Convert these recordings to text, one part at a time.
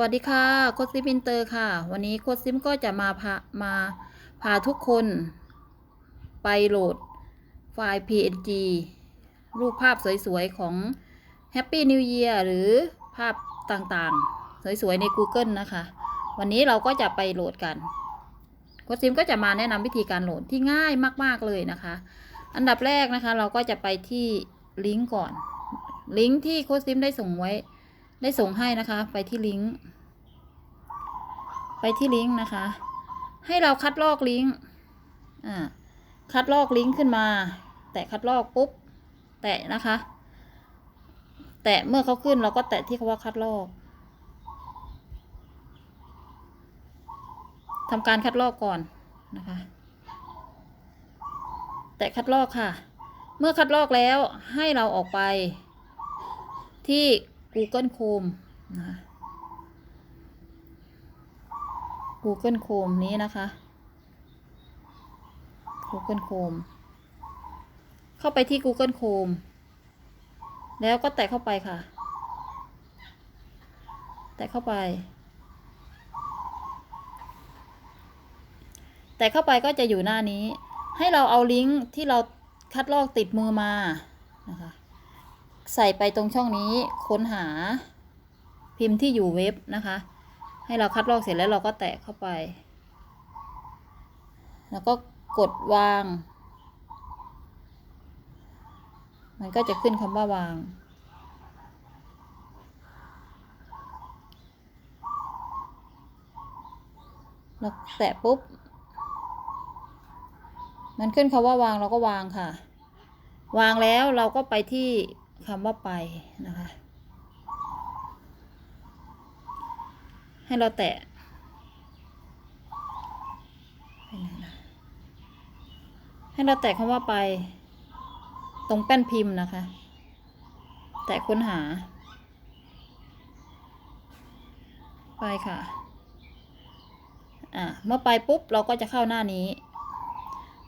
วัสดีค่ะโคซิมอินเตอร์ค่ะ วันนี้โคซิมก็จะมาพามาพาทุกคนไปโหลดไฟล์ PNG รูปภาพสวยๆ ของ Happy New Year หรือภาพต่างๆ สวยๆ ใน Google นะคะ วันนี้เราก็จะไปโหลดกันโคซิมก็จะมาแนะนำวิธีการโหลดที่ง่ายมากๆเลยนะคะ อันดับแรกนะคะเราก็จะไปที่ลิงก์ก่อน ลิงก์ที่โคซิมได้ส่งไว้ ได้ส่งให้นะคะ ไปที่ลิงก์ ไปที่ลิงก์นะคะ ให้เราคัดลอกลิงก์ อ่า คัดลอกลิงก์ขึ้นมา แตะคัดลอกปุ๊บ แตะนะคะ แตะเมื่อเขาขึ้นเราก็แตะที่คำว่าคัดลอกทำการคัดลอกก่อนนะคะ แตะคัดลอกค่ะ เมื่อคัดลอกแล้วให้เราออกไปที่ Google Chrome นะ Google Chrome นี้นะคะ Google Chrome เข้าไปที่ Google Chrome แล้วก็แตะเข้าไปค่ะ แตะเข้าไป แตะเข้าไปก็จะอยู่หน้านี้ ให้เราเอาลิงก์ที่เราคัดลอกติดมือมานะคะ ใส่ไปตรงช่องนี้ค้นหาพิมพ์ที่อยู่เว็บนะคะ ให้เราคัดลอกเสร็จแล้วเราก็แตะเข้าไป แล้วก็กดวาง มันก็จะขึ้นคำว่าวาง เราแตะปุ๊บ มันขึ้นคำว่าวางเราก็วางค่ะ วางแล้วเราก็ไปที่ คำว่าไปนะคะ ให้เราแตะให้เราแตะคำว่าไป ตรงแป้นพิมพ์นะคะ แตะค้นหา ไปค่ะ อ่าเมื่อไปปุ๊บเราก็จะเข้าหน้านี้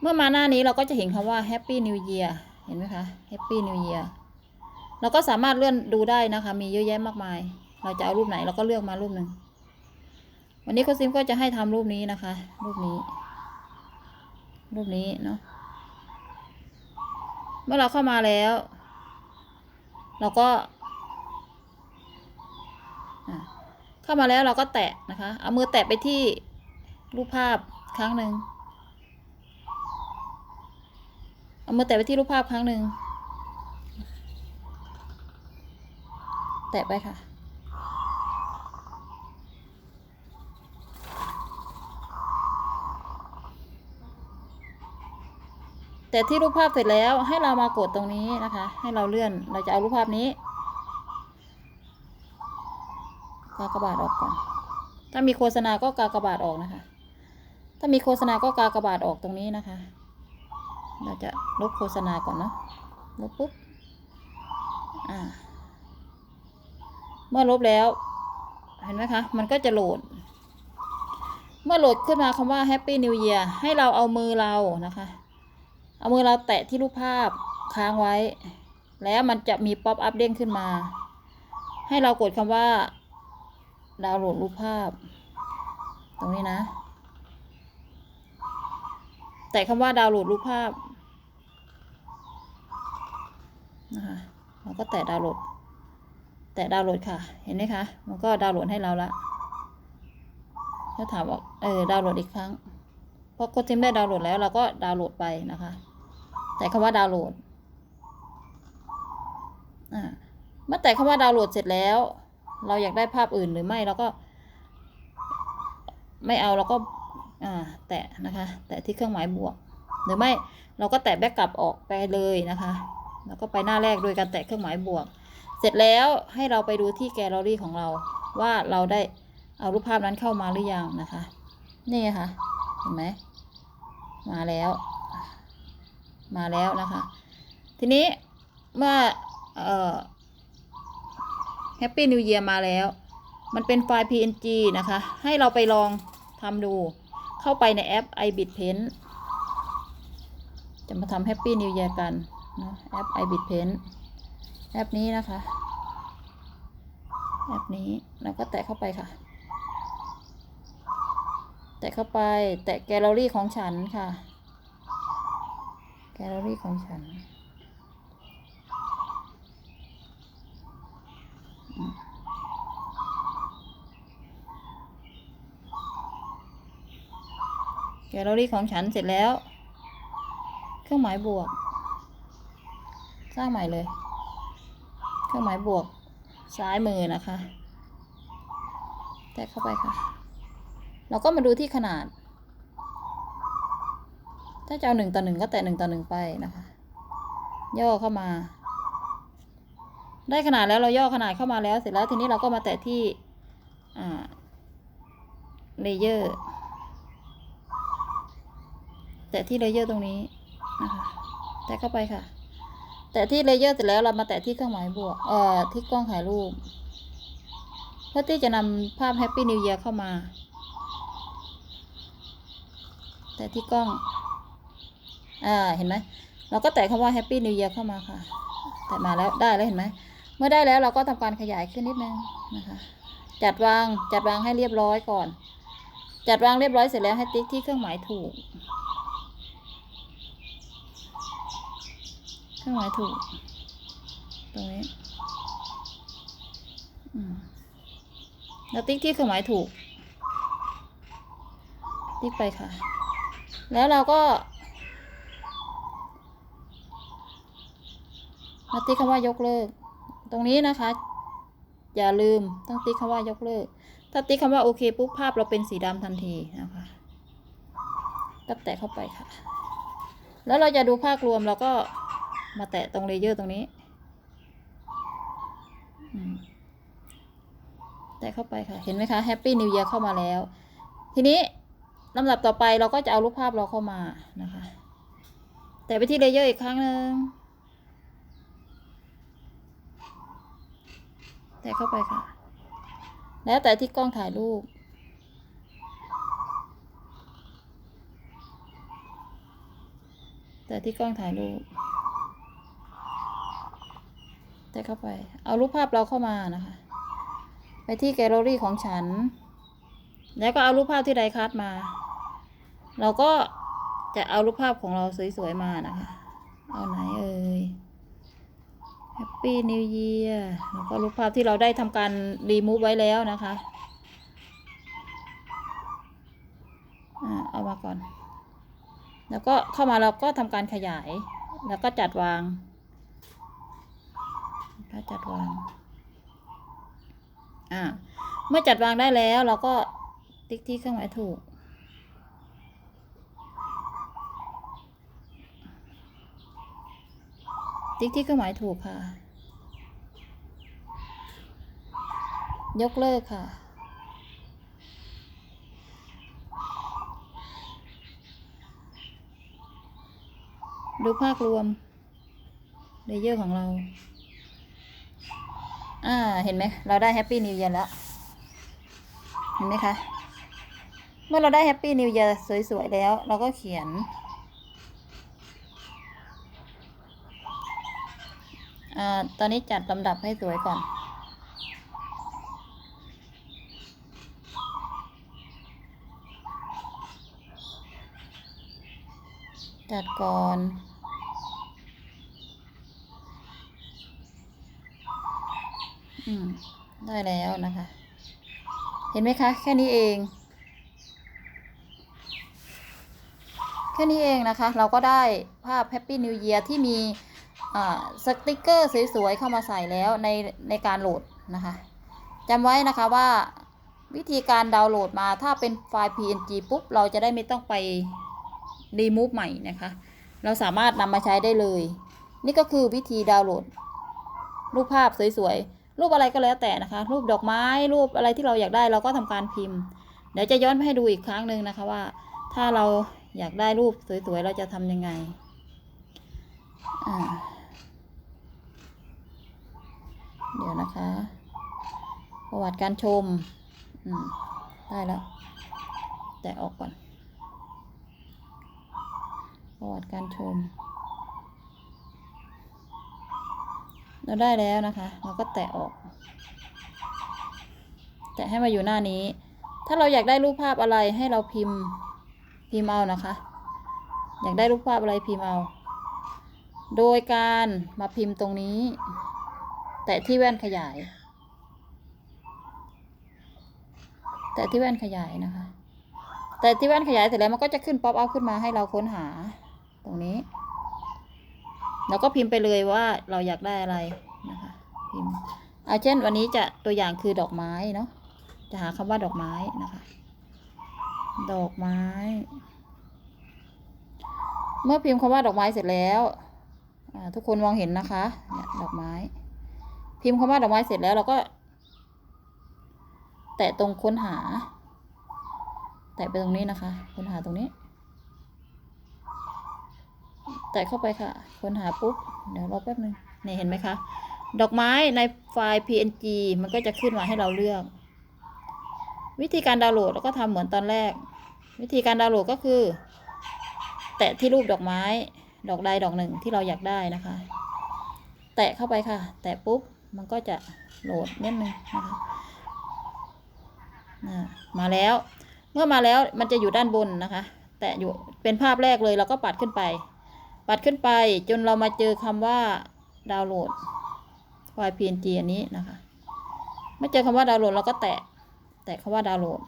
เมื่อมาหน้านี้เราก็จะเห็นคำว่า Happy New Year เห็นไหมคะ Happy New Year เราก็สามารถเลื่อนดูได้นะคะ มีเยอะแยะมากมาย เราจะเอารูปไหนเราก็เลือกมารูปหนึ่ง วันนี้โคซิมก็จะให้ทำรูปนี้นะคะ รูปนี้ รูปนี้เนาะ เมื่อเราเข้ามาแล้ว เราก็เข้ามาแล้วเราก็แตะนะคะ เอามือแตะไปที่รูปภาพครั้งหนึ่ง เอามือแตะไปที่รูปภาพครั้งหนึ่ง แตะไปค่ะ แต่ที่รูปภาพเสร็จแล้วให้เรามากดตรงนี้นะคะ ให้เราเลื่อนเราจะเอารูปภาพนี้กากบาทออกก่อน ถ้ามีโฆษณาก็กากบาทออกนะคะ ถ้ามีโฆษณาก็กากบาทออกตรงนี้นะคะ เราจะลบโฆษณาก่อนเนาะลบปุ๊บ อ่า เมื่อลบแล้ว เห็นไหมคะ มันก็จะโหลด เมื่อโหลดขึ้นมาคำว่า Happy New Year ให้เราเอามือเรานะคะ เอามือเราแตะที่รูปภาพค้างไว้ แล้วมันจะมีป๊อปอัพเด้งขึ้นมา ให้เรากดคำว่า ดาวน์โหลดรูปภาพ ตรงนี้นะ แตะคำว่าดาวน์โหลดรูปภาพนะคะเราก็แตะดาวน์โหลด แตะดาวน์โหลดค่ะ เห็นไหมคะ มันก็ดาวน์โหลดให้เราละถ้าถามว่าเออดาวน์โหลดอีกครั้งพอกดทิมได้ดาวน์โหลดแล้วเราก็ดาวน์โหลดไปนะคะ แต่คำว่าดาวน์โหลดอ่าเมื่อแต่คำว่าดาวน์โหลดเสร็จแล้ว เราอยากได้ภาพอื่นหรือไม่เราก็ ไม่เอาเราก็อ่าแตะนะคะ แตะที่เครื่องหมายบวก หรือไม่เราก็แตะแบ็กกลับออกไปเลยนะคะ แล้วก็ไปหน้าแรกโดยการแตะเครื่องหมายบวก เสร็จแล้วให้เราไปดูที่แกลเลอรี่ของเราว่าเราได้เอารูปภาพนั้นเข้ามาหรือยังนะคะ นี่ค่ะเห็นไหมมาแล้ว มาแล้วนะคะ ทีนี้เมื่อเอ่อ Happy New Year มาแล้ว มันเป็นไฟล์ PNG นะคะ ให้เราไปลองทำดู เข้าไปในแอป iBit Paint จะมาทำ Happy New Year กันนะแอป iBit Paint แอปนี้นะคะแบบนี้เราก็แตะเข้าไปค่ะ แตะเข้าไป แตะแกลเลอรี่ของฉันค่ะ แกลเลอรี่ของฉันแกลเลอรี่ของฉันเสร็จแล้ว เครื่องหมายบวก สร้างใหม่เลย เครื่องหมายบวกซ้ายมือนะคะ แตะเข้าไปค่ะ เราก็มาดูที่ขนาด ถ้าจะเอาหนึ่งต่อหนึ่งก็แตะหนึ่งต่อหนึ่งไปนะคะ ย่อเข้ามา ได้ขนาดแล้วเราย่อขนาดเข้ามาแล้วเสร็จแล้วทีนี้เราก็มาแตะที่เลเยอร์ แตะที่เลเยอร์ตรงนี้นะคะ แตะเข้าไปค่ะ แตะที่เลเยอร์เสร็จแล้วเรามาแตะที่เครื่องหมายบวก เอ่อ ที่กล้องถ่ายรูป เพื่อที่จะนำภาพ Happy New Year เข้ามา แตะที่กล้อง อ่า เห็นไหม เราก็แตะคำว่า Happy New Year เข้ามาค่ะ แตะมาแล้วได้แล้วเห็นไหม เมื่อได้แล้วเราก็ทำการขยายขึ้นนิดนึงนะคะ จัดวาง จัดวางให้เรียบร้อยก่อน จัดวางเรียบร้อยเสร็จแล้วให้ติ๊กที่เครื่องหมายถูก เครื่องหมายถูก ตรงนี้แล้วติ๊กที่เครื่องหมายถูก ติ๊กไปค่ะ แล้วเราก็มาติ๊กคำว่ายกเลิก ตรงนี้นะคะ อย่าลืมต้องติ๊กคำว่ายกเลิก ถ้าติ๊กคำว่าโอเคปุ๊บภาพเราเป็นสีดำทันทีนะคะก็แตะเข้าไปค่ะ แล้วเราจะดูภาพรวมเราก็ มาแตะตรงเลเยอร์ตรงนี้ แตะเข้าไปค่ะ เห็นไหมคะแฮปปี้นิว e ย r เข้ามาแล้ว ทีนี้ลำดับต่อไปเราก็จะเอารูปภาพเราเข้ามานะคะ แตะไปที่เลเยอร์อีกครั้งหนึ่งแตะเข้าไปค่ะ แล้วแต่ที่กล้องถ่ายรูปแต่ที่กล้องถ่ายรูป แต่เข้าไป เอารูปภาพเราเข้ามานะคะ ไปที่แกลเลอรี่ของฉัน แล้วก็เอารูปภาพที่ไดคัดมา เราก็จะเอารูปภาพของเราสวยๆมานะคะ เอาไหนเอ่ย Happy New Year แล้วก็รูปภาพที่เราได้ทำการรีมูฟไว้แล้วนะคะอ่าเอามาก่อน แล้วก็เข้ามาเราก็ทำการขยาย แล้วก็จัดวาง ก็จัดวาง อ่า เมื่อจัดวางได้แล้ว เราก็ติ๊กที่เครื่องหมายถูก ติ๊กที่เครื่องหมายถูกค่ะ ยกเลิกค่ะดูภาพรวมเลเยอร์ของเรา อ่า เห็นไหม เราได้แฮปปี้นิว e ย r แล้ว เห็นไหมคะ เมื่อเราได้แฮปปี้นิว e ย r สวยๆแล้ว เราก็เขียน อ่า ตอนนี้จัดลำดับให้สวยก่อนจัดก่อน อืมได้แล้วนะคะ เห็นไหมคะ แค่นี้เอง แค่นี้เองนะคะ เราก็ได้ภาพ Happy New Year ที่มีสติกเกอร์สวยๆ เข้ามาใส่แล้วในในการโหลดนะคะจำไว้นะคะว่าวิธีการดาวน์โหลดมาถ้าเป็นไฟล์ PNG ปุ๊บ เราจะได้ไม่ต้องไปรีมูฟใหม่นะคะ เราสามารถนำมาใช้ได้เลย นี่ก็คือวิธีดาวน์โหลด รูปภาพสวยๆ รูปอะไรก็แล้วแต่นะคะ รูปดอกไม้รูปอะไรที่เราอยากได้เราก็ทำการพิมพ์ เดี๋ยวจะย้อนไปให้ดูอีกครั้งหนึ่งนะคะว่า ถ้าเราอยากได้รูปสวยๆเราจะทำยังไงเดี๋ยวนะคะ ประวัติการชมอืมได้แล้ว แต่ออกก่อน ประวัติการชม เราได้แล้วนะคะ เราก็แตะออก แต่ให้มาอยู่หน้านี้ ถ้าเราอยากได้รูปภาพอะไรให้เราพิมพ์พิมพ์เอานะคะ อยากได้รูปภาพอะไรพิมพ์เอา โดยการมาพิมพ์ตรงนี้ แตะที่แว่นขยาย แตะที่แว่นขยายนะคะ แต่ที่แว่นขยายเสร็จแล้วมันก็จะขึ้นป๊อปเอัพขึ้นมาให้เราค้นหาตรงนี้ แล้วก็พิมพ์ไปเลยว่าเราอยากได้อะไรนะคะพิมพ์เอาเช่นวันนี้จะตัวอย่างคือดอกไม้เนาะจะหาคำว่าดอกไม้นะคะ ดอกไม้ เมื่อพิมพ์คำว่าดอกไม้เสร็จแล้วทุกคนมองเห็นนะคะเนี่ยดอกไม้ พิมพ์คำว่าดอกไม้เสร็จแล้วเราก็ แตะตรงค้นหา แตะไปตรงนี้นะคะ ค้นหาตรงนี้ แตะเข้าไปค่ะ ค้นหาปุ๊บ เดี๋ยวรอแป๊บนึงนี่เห็นไหมคะ ดอกไม้ในไฟล์ png มันก็จะขึ้นมาให้เราเลือก วิธีการดาวน์โหลดเราก็ทำเหมือนตอนแรก วิธีการดาวน์โหลดก็คือ แตะที่รูปดอกไม้ ดอกใดดอกหนึ่งที่เราอยากได้นะคะ แตะเข้าไปค่ะ แตะปุ๊บ มันก็จะโหลดนิดนึงนะคะอ่ามาแล้ว เมื่อมาแล้วมันจะอยู่ด้านบนนะคะ แตะอยู่เป็นภาพแรกเลยเราก็ปัดขึ้นไป ปัดขึ้นไปจนเรามาเจอคำว่าดาวน์โหลดไฟล์ PNG อันนี้นะคะเมื่อเจอคำว่าดาวน์โหลดเราก็แตะแตะคำว่าดาวน์โหลด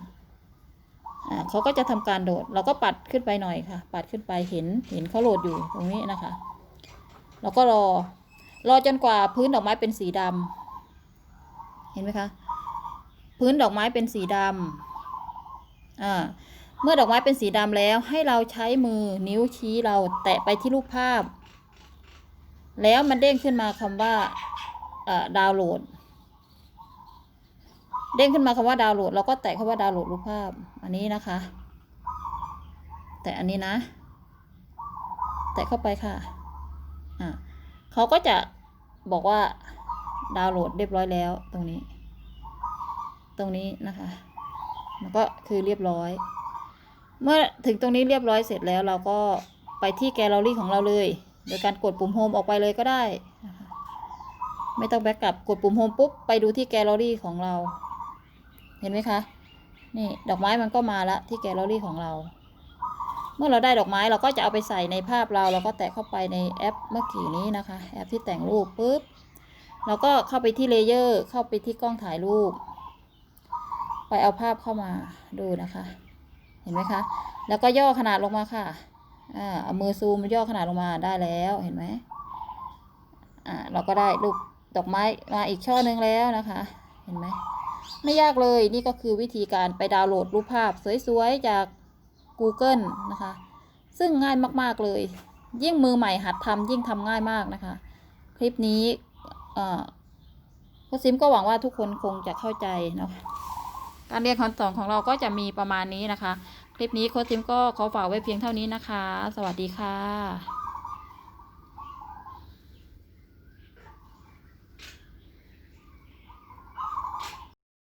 อ่าเขาก็จะทำการโหลด เราก็ปัดขึ้นไปหน่อยค่ะ ปัดขึ้นไปเห็นเห็นเขาโหลดอยู่ตรงนี้นะคะ เราก็รอ รอจนกว่าพื้นดอกไม้เป็นสีดำเห็นไหมคะ พื้นดอกไม้เป็นสีดำอ่า เมื่อดอกไม้เป็นสีดำแล้วให้เราใช้มือนิ้วชี้เราแตะไปที่รูปภาพ แล้วมันเด้งขึ้นมาคำว่าดาวน์โหลด เด้งขึ้นมาคำว่าดาวน์โหลด เราก็แตะคำว่าดาวน์โหลดรูปภาพ อันนี้นะคะ แต่อันนี้นะ แตะเข้าไปค่ะอ่าเขาก็จะบอกว่าดาวน์โหลดเรียบร้อยแล้วตรงนี้ ตรงนี้นะคะมันก็คือเรียบร้อย เมื่อถึงตรงนี้เรียบร้อยเสร็จแล้วเราก็ไปที่แกลเลอรี่ของเราเลย โดยการกดปุ่มโฮมออกไปเลยก็ได้ ไม่ต้องแบ็กกลับกดปุ่มโฮมปุ๊บไปดูที่แกลเลอรี่ของเรา เห็นไหมคะ นี่ดอกไม้มันก็มาละที่แกลเลอรี่ของเรา เมื่อเราได้ดอกไม้เราก็จะเอาไปใส่ในภาพเราเราก็แตะเข้าไปในแอปเมื่อกี้นี้นะคะ แอปที่แต่งรูปปุ๊บเราก็เข้าไปที่เลเยอร์เข้าไปที่กล้องถ่ายรูป ไปเอาภาพเข้ามาดูนะคะ ห็นไหมคะ แล้วก็ย่อขนาดลงมาค่ะอ่าเอามือซูมย่อขนาดลงมาได้แล้วเห็นไหมอ่าเราก็ได้รูปดอกไม้มาอีกช่อหนึ่งแล้วนะคะ เห็นไหมไม่ยากเลยนี่ก็คือวิธีการไปดาวน์โหลดรูปภาพสวยๆ จาก Google นะคะ ซึ่งง่ายมากๆเลย ยิ่งมือใหม่หัดทำยิ่งทำง่ายมากนะคะ คลิปนี้อ่อโค้ชซิมก็หวังว่าทุกคนคงจะเข้าใจเนาะ การเรียนขั้นสอนของเราก็จะมีประมาณนี้นะคะ คลิปนี้โค้ชทิมก็ขอฝากไว้เพียงเท่านี้นะคะ สวัสดีค่ะ